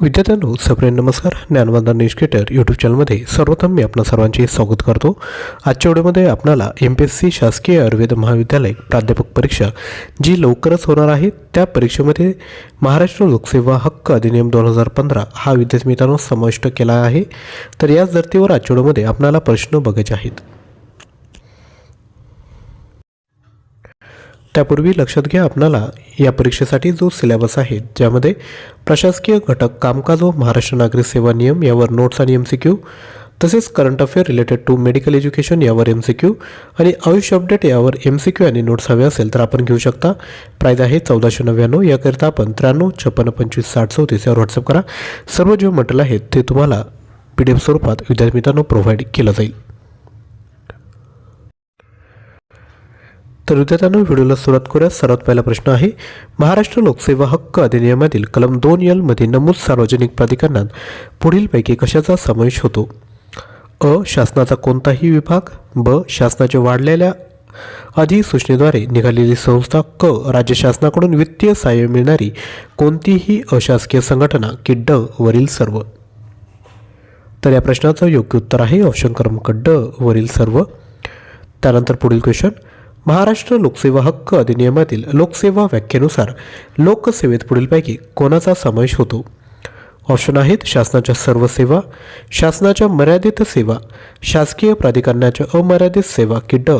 विद्यार्थ्यांनो सप्रेम नमस्कार. ज्ञानवंदन निष्केटर यूट्यूब चॅनलमध्ये सर्वप्रथम मी आपणा सर्वांचे स्वागत करतो. आजच्या व्हिडिओमध्ये आपणाला एम पी एस सी शासकीय आयुर्वेद महाविद्यालय प्राध्यापक परीक्षा जी लवकरच होणार आहे त्या परीक्षेमध्ये महाराष्ट्र लोकसेवा हक्क अधिनियम दोन हजार पंधरा हा विद्यार्थी मित्रांनो समाविष्ट केला आहे. तर याच धर्तीवर आजच्या व्हिडिओमध्ये आपणाला प्रश्न बघायचे आहेत. त्यापूर्वी लक्षात घ्या आपणाला या परीक्षेसाठी जो सिलेबस आहे ज्यामध्ये प्रशासकीय घटक कामकाज व महाराष्ट्र नागरिक सेवा नियम यावर नोट्स आणि एम सी क्यू तसेच current affair related to medical education यावर एम सी क्यू आणि आयुष्य अपडेट यावर एम सी क्यू आणि नोट्स हवे असेल तर आपण घेऊ शकता. प्राईज आहे चौदाशे नव्याण्णव याकरिता आपण त्र्याण्णव छप्पन्न पंचवीस साठ चौतीस यावर व्हॉट्सअप करा. सर्व जे मटेरियल आहेत ते तुम्हाला पी डी एफ स्वरूपात विद्यार्थी मित्रांनो प्रोव्हाइड केलं जाईल. तर विद्यार्थ्यांनो व्हिडिओला सुरुवात करूया. सर्वात पहिला प्रश्न आहे महाराष्ट्र लोकसेवा हक्क अधिनियमातील कलम दोन यलमध्ये नमूद सार्वजनिक प्राधिकरणात पुढीलपैकी कशाचा समावेश होतो? अ शासनाचा कोणताही विभाग ब शासनाच्या वाढलेल्या अधिसूचनेद्वारे निघालेली संस्था क राज्य शासनाकडून वित्तीय सहाय्य मिळणारी कोणतीही अशासकीय संघटना की ड वरील सर्व? तर या प्रश्नाचं योग्य उत्तर आहे ऑप्शन क्रमांक ड वरील सर्व. त्यानंतर पुढील क्वेश्चन महाराष्ट्र लोकसेवा हक्क अधिनियमातील लोकसेवा व्याख्येनुसार लोकसेवेत पुढीलपैकी कोणाचा समावेश होतो? ऑप्शन आहेत शासनाच्या सर्व सेवा शासनाच्या मर्यादित सेवा शासकीय प्राधिकरणाच्या अमर्यादित सेवा की ड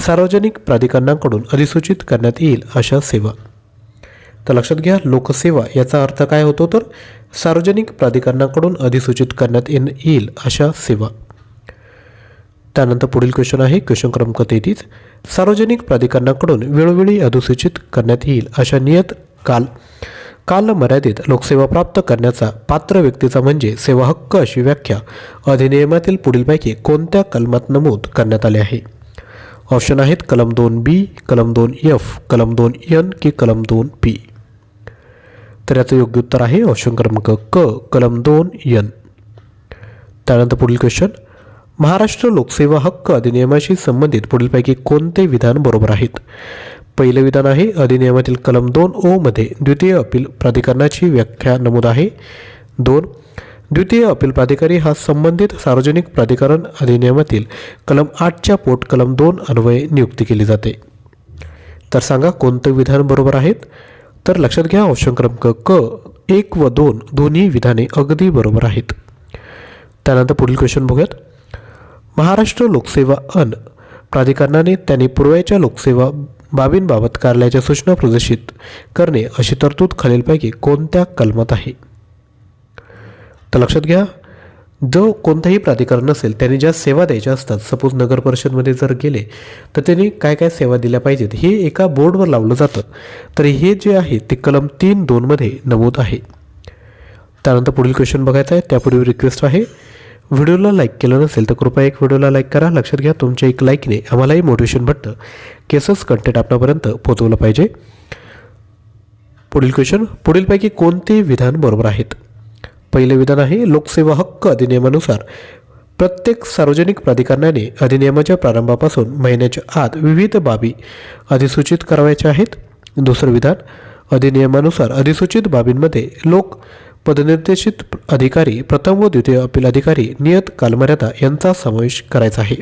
सार्वजनिक प्राधिकरणांकडून अधिसूचित करण्यात येईल अशा सेवा. तर लक्षात घ्या लोकसेवा याचा अर्थ काय होतो तर सार्वजनिक प्राधिकरणाकडून अधिसूचित करण्यात येईल अशा सेवा. त्यानंतर पुढील क्वेश्चन आहे. क्वेश्चन क्रमांक तेहतीस. सार्वजनिक प्राधिकरणाकडून वेळोवेळी अधिसूचित करण्यात येईल अशा नियत काल काल मर्यादित लोकसेवा प्राप्त करण्याचा पात्र व्यक्तीचा म्हणजे सेवा हक्क अशी व्याख्या अधिनियमातील पुढीलपैकी कोणत्या कलमात नमूद करण्यात आले आहे? ऑप्शन आहेत कलम दोन बी कलम दोन एफ कलम दोन एन की कलम दोन पी तर याचं योग्य उत्तर आहे ऑप्शन क्रमांक क कलम दोन एन त्यानंतर पुढील क्वेश्चन महाराष्ट्र लोकसेवा हक्क अधिनियमाशी संबंधित पुढीलपैकी कोणते विधान बरोबर आहेत? पहिलं विधान आहे अधिनियमातील कलम दोन ओ मध्ये द्वितीय अपील प्राधिकरणाची व्याख्या नमूद आहे. दोन द्वितीय अपील प्राधिकारी हा संबंधित सार्वजनिक प्राधिकरण अधिनियमातील कलम आठच्या पोट कलम दोन अन्वये नियुक्ती केली जाते. तर सांगा कोणतं विधान बरोबर आहेत? तर लक्षात घ्या ऑप्शन क्रमांक क एक व दोन दोन्ही विधाने अगदी बरोबर आहेत. त्यानंतर पुढील क्वेश्चन बघूयात. महाराष्ट्र लोकसेवा अन प्राधिकरणाने त्यांनी पूर्वेच्या लोकसेवा बाबींबाबत कार्यालयाच्या सूचना प्रदर्शित करणे अशी तरतूद खालीलपैकी कोणत्या कलमात आहे? तर लक्षात घ्या जो कोणतंही प्राधिकरण नसेल त्यांनी ज्या सेवा द्यायच्या असतात सपोज नगर परिषदमध्ये जर गेले तर त्यांनी काय काय सेवा दिल्या पाहिजेत हे एका बोर्डवर लावलं जातं. तर हे जे आहे ते कलम तीन दोनमध्ये नमूद आहे. त्यानंतर पुढील क्वेश्चन बघायचा आहे त्यापूर्वी रिक्वेस्ट आहे व्हिडिओला लाईक केलं नसेल तर कृपया एक व्हिडिओला लाईक करा. लक्षात घ्या तुमच्या एक लाईकने आम्हालाही मोटिवेशन भेटतं. केसच कंटेंट आपल्यापर्यंत पोचवलं पाहिजे. पुढील क्वेश्चन पुढीलपैकी कोणते विधान बरोबर आहेत? पहिले विधान आहे लोकसेवा हक्क अधिनियमानुसार प्रत्येक सार्वजनिक प्राधिकरणाने अधिनियमाच्या प्रारंभापासून महिन्याच्या आत विविध बाबी अधिसूचित करावयाच्या आहेत. दुसरं विधान अधिनियमानुसार अधिसूचित बाबींमध्ये लोक पदनिर्देशित अधिकारी प्रथम व द्वितीय अपील अधिकारी नियत कालमर्यादा यांचा समावेश करायचा आहे.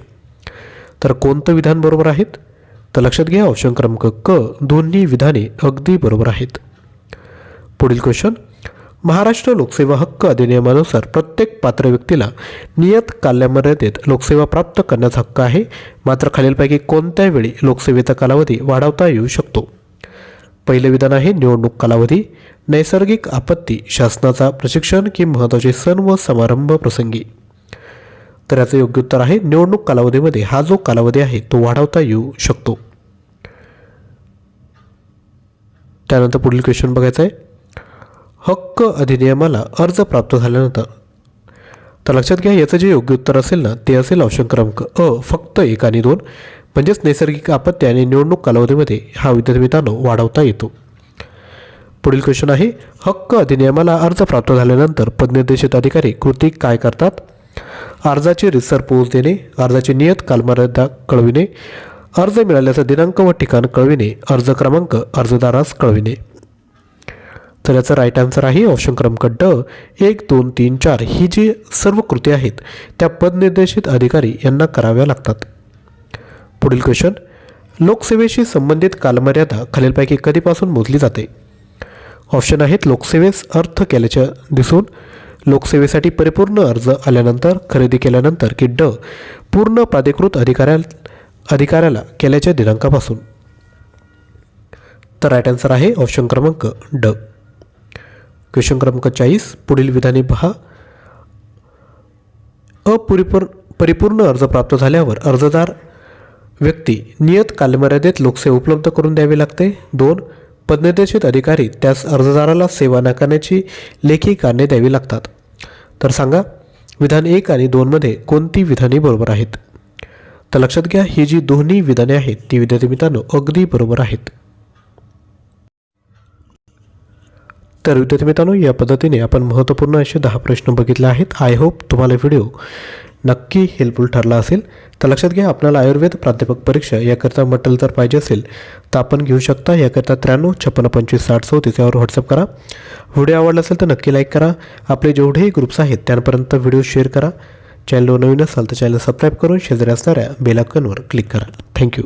तर कोणतं विधान बरोबर आहेत? तर लक्षात घ्या ऑप्शन क्रमांक क दोन्ही विधाने अगदी बरोबर आहेत. पुढील क्वेश्चन महाराष्ट्र लोकसेवा हक्क अधिनियमानुसार प्रत्येक पात्र व्यक्तीला नियत कालमर्यादेत लोकसेवा प्राप्त करण्याचा हक्क आहे. मात्र खालीलपैकी कोणत्या वेळी लोकसेवेचा कालावधी वाढवता येऊ शकतो? पहिले विधान आहे निवडणूक कालावधी. नैसर्गिक आपत्ती शासनाचा प्रशिक्षण की महत्त्वाचे सण व समारंभ प्रसंगी. तर याचं योग्य उत्तर आहे निवडणूक कालावधीमध्ये हा जो कालावधी आहे तो वाढवता येऊ शकतो. त्यानंतर पुढील क्वेश्चन बघायचं आहे. हक्क अधिनियमाला अर्ज प्राप्त झाल्यानंतर. तर लक्षात घ्या याचं जे योग्य उत्तर असेल ना ते असेल ऑप्शन क्रमांक अ फक्त एक आणि दोन. म्हणजेच नैसर्गिक आपत्ती आणि निवडणूक कालावधीमध्ये हा विद्युत मित्रांनो वाढवता येतो. पुढील क्वेश्चन आहे हक्क अधिनियमाला अर्ज प्राप्त झाल्यानंतर पदनिर्देशित अधिकारी कृती काय करतात? अर्जाची रिसर पोहोच देणे अर्जाची नियत कालमर्यादा कळविणे अर्ज मिळाल्याचा दिनांक व ठिकाण कळविणे अर्ज क्रमांक अर्जदारास कळविणे. तर याचं राईट आन्सर आहे ऑप्शन क्रमांक ड एक दोन तीन चार. ही जी सर्व कृती आहेत त्या पदनिर्देशित अधिकारी यांना कराव्या लागतात. पुढील क्वेश्चन लोकसेवेशी संबंधित कालमर्यादा खालीलपैकी कधीपासून मोजली जाते? ऑप्शन आहेत लोकसेवेस अर्थ केल्याच्या दिसून लोकसेवेसाठी परिपूर्ण अर्ज आल्यानंतर खरेदी केल्यानंतर की ड पूर्ण प्राधिकृत अधिकाऱ्या अधिकाऱ्याला केल्याच्या दिनांकापासून. तर राईट आन्सर आहे ऑप्शन क्रमांक ड. क्वेश्चन क्रमांक चाळीस पुढील विधाने पहा. अपुरीपूर परिपूर्ण अर्ज प्राप्त झाल्यावर अर्जदार व्यक्ती नियत कालमर्यादेत लोकसेवा उपलब्ध करून द्यावी लागते. दोन पदनिर्देशित अधिकारी त्यास अर्जदाराला सेवा नाकारण्याची लेखी कारणे द्यावी लागतात. तर सांगा विधान एक आणि दोनमध्ये कोणती विधाने बरोबर आहेत? तर लक्षात घ्या ही जी दोन्ही विधाने आहेत ती विद्यार्थी मित्रांनो अगदी बरोबर आहेत. तर विद्यार्थी मित्रांनो या पद्धतीने आपण महत्त्वपूर्ण असे दहा प्रश्न बघितले आहेत. आय होप तुम्हाला व्हिडिओ नक्की हेल्पफुल ठरला असेल तर लक्षात घ्या आपल्याला आयुर्वेद प्राध्यापक परीक्षा याकरता मटल जर पाहिजे असेल तर आपण घेऊ शकता. याकरता त्र्याण्णव छप्पन्न पंचवीस साठ सौ तिच्यावर व्हॉट्सअप करा. व्हिडिओ आवडला असेल तर नक्की लाईक करा. आपले जेवढेही ग्रुप्स आहेत त्यांपर्यंत व्हिडिओ शेअर करा. चॅनलवर नवीन असाल तर चॅनल सबस्क्राईब करून शेजारी असणाऱ्या बेलाकनवर क्लिक करा. थँक्यू